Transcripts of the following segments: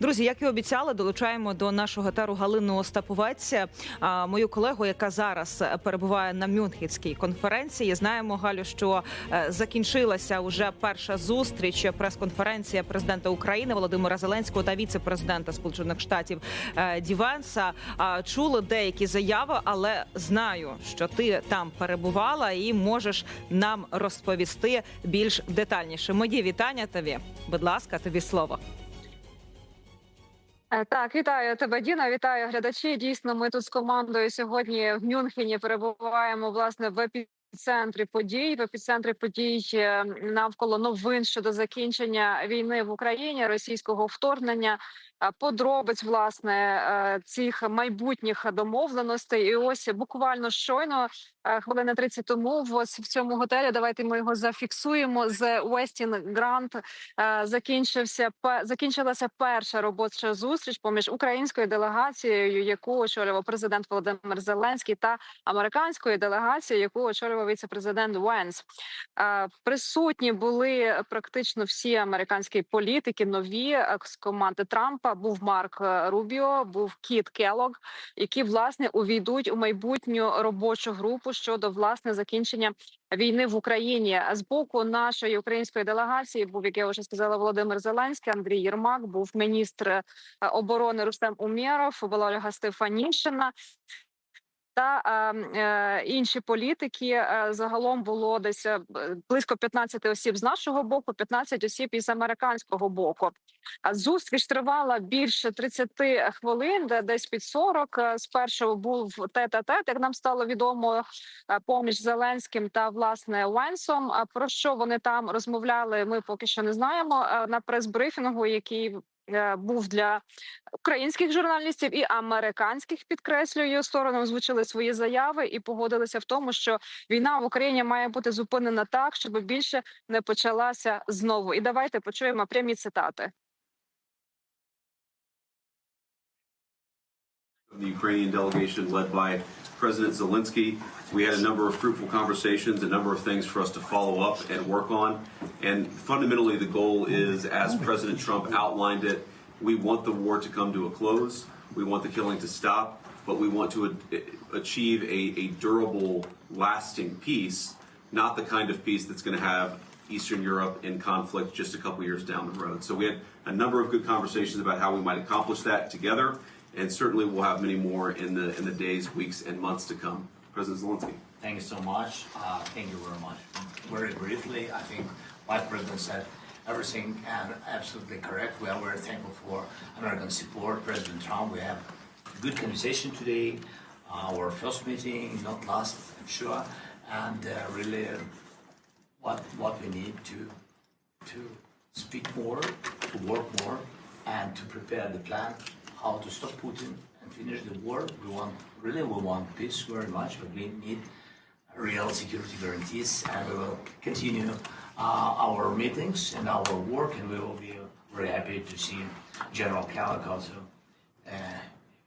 Друзі, як і обіцяли, долучаємо до нашого тару Галину Остаповець, а, мою колегу, яка зараз перебуває на Мюнхенській конференції. Знаємо, Галю, що е, закінчилася уже перша зустріч, прес-конференція президента України Володимира Зеленського та віце-президента Сполучених Штатів е, Дівенса. Чули деякі заяви, але знаю, що ти там перебувала і можеш нам розповісти більш детальніше. Мої вітання тобі. Будь ласка, тобі слово. Е, Так, вітаю тебе, Діна. Вітаю глядачі. Дійсно, ми тут з командою сьогодні в Мюнхені перебуваємо власне в епіцентрі подій. В епіцентрі подій е, навколо новин щодо закінчення війни в Україні, російського вторгнення. е, Подробиць власне цих майбутніх домовленостей, і ось буквально щойно хвилини 30 тому ось в цьому готелі. Давайте ми його зафіксуємо. З Grand е, закінчився закінчилася перша робоча зустріч поміж українською делегацією, яку очолював президент Володимир Зеленський, та американською делегацією, яку очолював віце-президент Венс. Присутні були практично всі американські політики, нові е, з команди Трампа. Був Марк е, Рубіо, був Кіт Келлог, які власне увійдуть у майбутню робочу групу щодо власне закінчення війни в Україні. З боку нашої української делегації був, як я вже сказала, Володимир Зеленський, Андрій Єрмак, був міністр е, оборони Рустем Умєров, була Ольга Стефанішина. Та е, інші політики е, загалом було десь е, близько 15 осіб з нашого боку, 15 осіб із американського боку. Зустріч тривала більше 30 хвилин, де десь під 40. Е, Спершу був тет-а-тет, як нам стало відомо, поміж Зеленським та власне Венсом. Про що вони там розмовляли? Ми поки що не знаємо. На прес-брифінгу, який був для українських журналістів і американських підкреслюю сторони озвучили свої заяви і погодилися в тому, що війна в Україні має бути зупинена так, щоб більше не почалася знову. І давайте почуємо прямі цитати. The Ukrainian delegation led by President Zelensky. We had a number of fruitful conversations, a number of things for us to follow up and work on. And fundamentally, the goal is, as President Trump outlined it, we want the war to come to a close. We want the killing to stop, but we want to achieve a, a durable, lasting peace, not the kind of peace that's going to have Eastern Europe in conflict just a couple years down the road. So we had a number of good conversations about how we might accomplish that together, and certainly we'll have many more in the in the days, weeks, and months to come. President Zelensky. Thank you so much. Uh, thank you very much. Very briefly, I think Vice President said everything and absolutely correct. We are very thankful for American support. President Trump, we have good conversation today. Our first meeting, not last, I'm sure, and uh, really what what we need to to speak more, to work more, and to prepare the plan how to stop Putin and finish the war. We want really we want peace very much, but we need real security guarantees, and we will continue uh, our meetings and our work, and we will be very happy to see General also uh,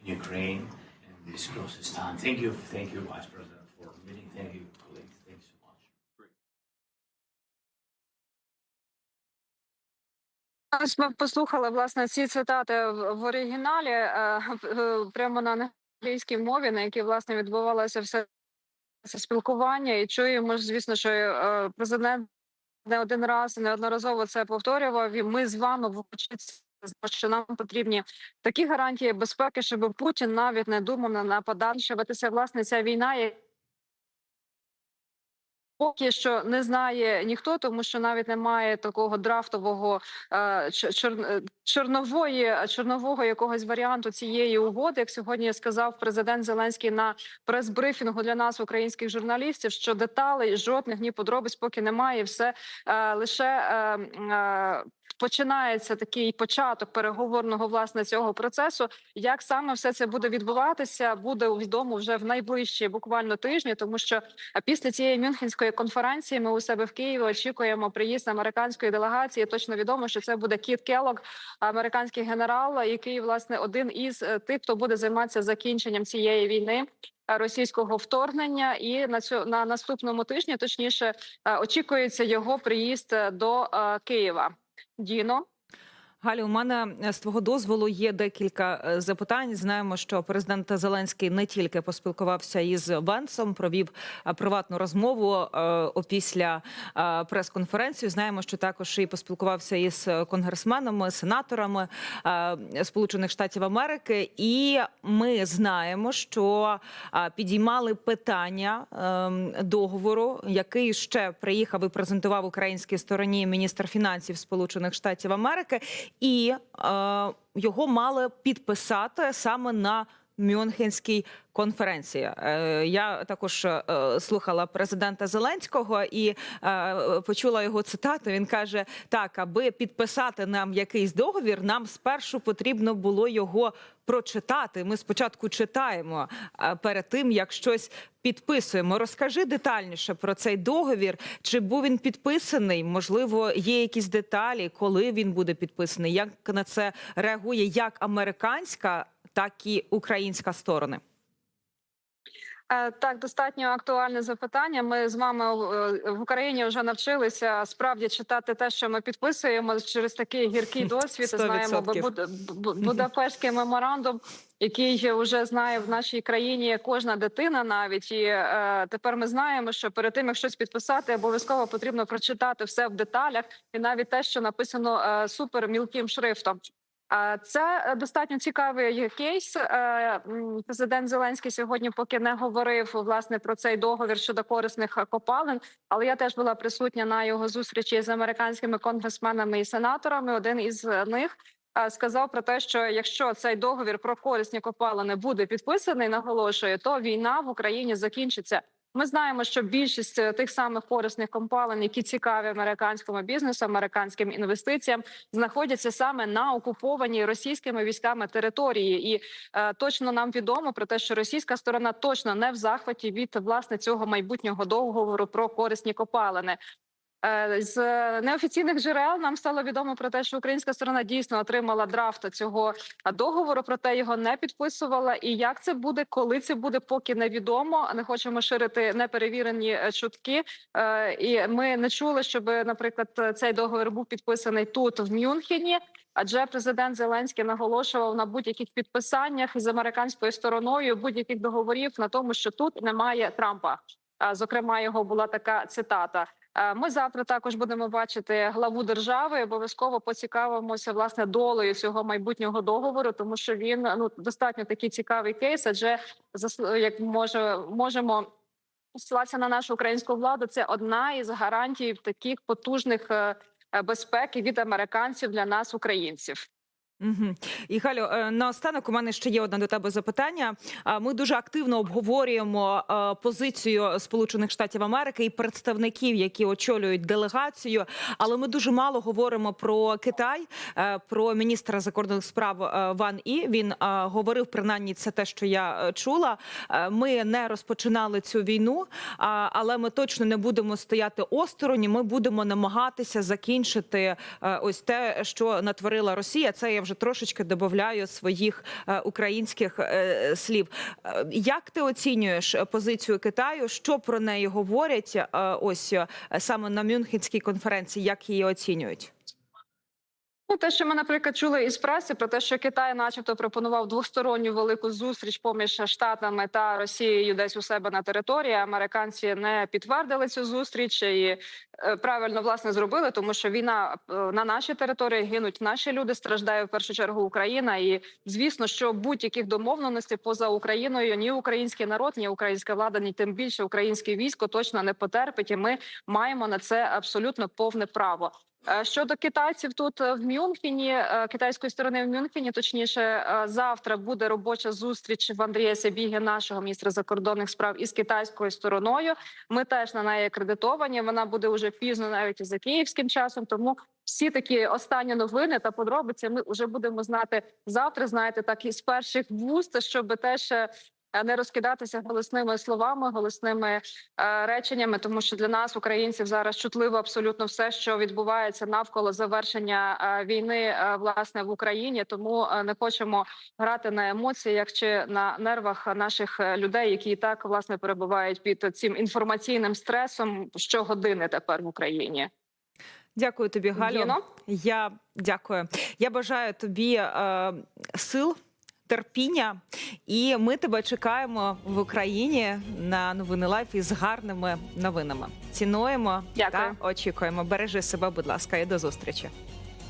in Ukraine in this closest time. Thank you, thank you, Vice President, Послухали власне ці цитати в, оригіналі е, прямо на англійській мові, на якій власне відбувалося все це спілкування, і чуємо звісно, що е, президент не один раз неодноразово це повторював. І ми з вами вчиться, що нам потрібні такі гарантії безпеки, щоб Путін навіть не думав на. Це власне ця війна, яка Поки що не знає ніхто, тому що навіть немає такого драфтового е, чор- е, чорнової чорнового якогось варіанту цієї угоди. Як сьогодні сказав президент Зеленський на прес-брифінгу для нас, українських журналістів, що деталей жодних ні подробиць поки немає. Все е, лише е, е, починається такий початок переговорного власне цього процесу. Як саме все це буде відбуватися, буде відомо вже в найближчі буквально тижні, тому що після цієї мюнхенської конференції ми у себе в Києві очікуємо приїзд американської делегації. Точно відомо, що це буде Кіт Келлог, американський генерал, який власне один із е, тих, хто буде займатися закінченням цієї війни. е, Російського вторгнення, і на цю на наступному тижні, точніше, е, очікується його приїзд е, до е, Києва. Діно. Галю, у мене е, з твого дозволу є декілька е, запитань. Знаємо, що президент Зеленський не тільки поспілкувався із Венсом, провів е, приватну розмову опісля прес-конференції. Знаємо, що також і поспілкувався із конгресменами, сенаторами Сполучених Штатів Америки. І ми знаємо, що підіймали питання е, договору, який ще приїхав і презентував українській стороні міністр фінансів Сполучених Штатів Америки, і е, його мали підписати саме на Мюнхенській конференції. Е, Я також е, слухала президента Зеленського і е, почула його цитату. Він каже: так, аби підписати нам якийсь договір, нам спершу потрібно було його прочитати. Ми спочатку читаємо перед тим, як щось підписуємо. Розкажи детальніше про цей договір. Чи був він підписаний? Можливо, є якісь деталі, коли він буде підписаний? Як на це реагує як американська, так і українська сторони? Е, Так, достатньо актуальне запитання. Ми з вами е, в Україні вже навчилися справді читати те, що ми підписуємо через такий гіркий досвід. Сто Знаємо відсотків. Будапештський меморандум, який вже знає в нашій країні кожна дитина. Навіть і е, тепер ми знаємо, що перед тим як щось підписати, обов'язково потрібно прочитати все в деталях, і навіть те, що написано е, супер мілким шрифтом. Це е, достатньо цікавий кейс. Е, Президент Зеленський сьогодні поки не говорив власне про цей договір щодо корисних е, копалин. Але я теж була присутня на його зустрічі з американськими конгресменами і сенаторами. Один із них сказав про те, що якщо цей договір про корисні копалини буде підписаний, наголошує, то війна в Україні закінчиться. Ми знаємо, що більшість е, тих самих корисних компалин, які цікаві американському бізнесу, американським інвестиціям, знаходяться саме на окупованій російськими військами території, і е, точно нам відомо про те, що російська сторона точно не в захваті від власне цього майбутнього договору про корисні копалини. Е, З неофіційних джерел нам стало відомо про те, що українська сторона дійсно отримала драфт цього е, договору, проте його не підписувала. І як це буде, коли це буде, поки невідомо. Не хочемо ширити неперевірені е, чутки. Е, І ми не чули, щоб, наприклад, цей договір був підписаний тут, в Мюнхені. Адже президент Зеленський наголошував на будь-яких підписаннях з американською стороною будь-яких договорів на тому, що тут немає Трампа. Зокрема, його була така цитата. Е, Ми завтра також будемо бачити главу держави. Обов'язково поцікавимося власне долею цього майбутнього договору, тому що він ну достатньо такий цікавий кейс. Адже як може можемо посилатися на нашу українську владу. Це одна із гарантій таких потужних е, е, безпеки від американців для нас, українців. І Галю, е, наостанок у мене ще є одне до тебе запитання. Ми дуже активно обговорюємо е, позицію Сполучених Штатів Америки і представників, які очолюють делегацію. Але ми дуже мало говоримо про Китай, е, про міністра закордонних справ Ван І. Він говорив принаймні це те, що я чула. Ми не розпочинали цю війну, але ми точно не будемо стояти осторонь. Ми будемо намагатися закінчити ось те, що натворила Росія. Це я вже трошечки додаю своїх е, українських е, слів. Е, Як ти оцінюєш позицію Китаю? Що про неї говорять? Ось саме на Мюнхенській конференції, як її оцінюють? Ну, те, що ми, наприклад, чули із преси про те, що Китай, начебто, пропонував двосторонню велику зустріч поміж штатами та Росією десь у себе на території. Американці не підтвердили цю зустріч і е, правильно власне зробили, тому що війна е, на нашій території гинуть наші люди. Страждає в першу чергу Україна. І звісно, що будь-яких домовленостей поза Україною ні український народ, ні українська влада, ні тим більше українське військо точно не потерпить. І ми маємо на це абсолютно повне право. Е, Щодо китайців тут е, в Мюнхені, е, китайської сторони в Мюнхені, точніше, завтра буде робоча зустріч в Андрія Сябіги, нашого міністра закордонних справ, із китайською стороною. Ми теж на неї акредитовані. Вона буде уже пізно, навіть за київським часом. Тому всі такі останні новини та подробиці ми вже будемо знати завтра. Знаєте, так із перших вуст, щоб теж. Не розкидатися голосними словами, голосними е, реченнями, тому що для нас, українців, зараз чутливо абсолютно все, що відбувається навколо завершення е, війни е, власне в Україні. Тому не хочемо грати на емоціях чи на нервах наших людей, які і так власне перебувають під цим інформаційним стресом щогодини тепер в Україні. Дякую тобі, Галю. Діно? Я дякую. Я бажаю тобі е, сил. Терпіння, і ми тебе чекаємо в Україні на новини лайф із гарними новинами. Цінуємо Дякую. та очікуємо. Бережи себе, будь ласка, і до зустрічі.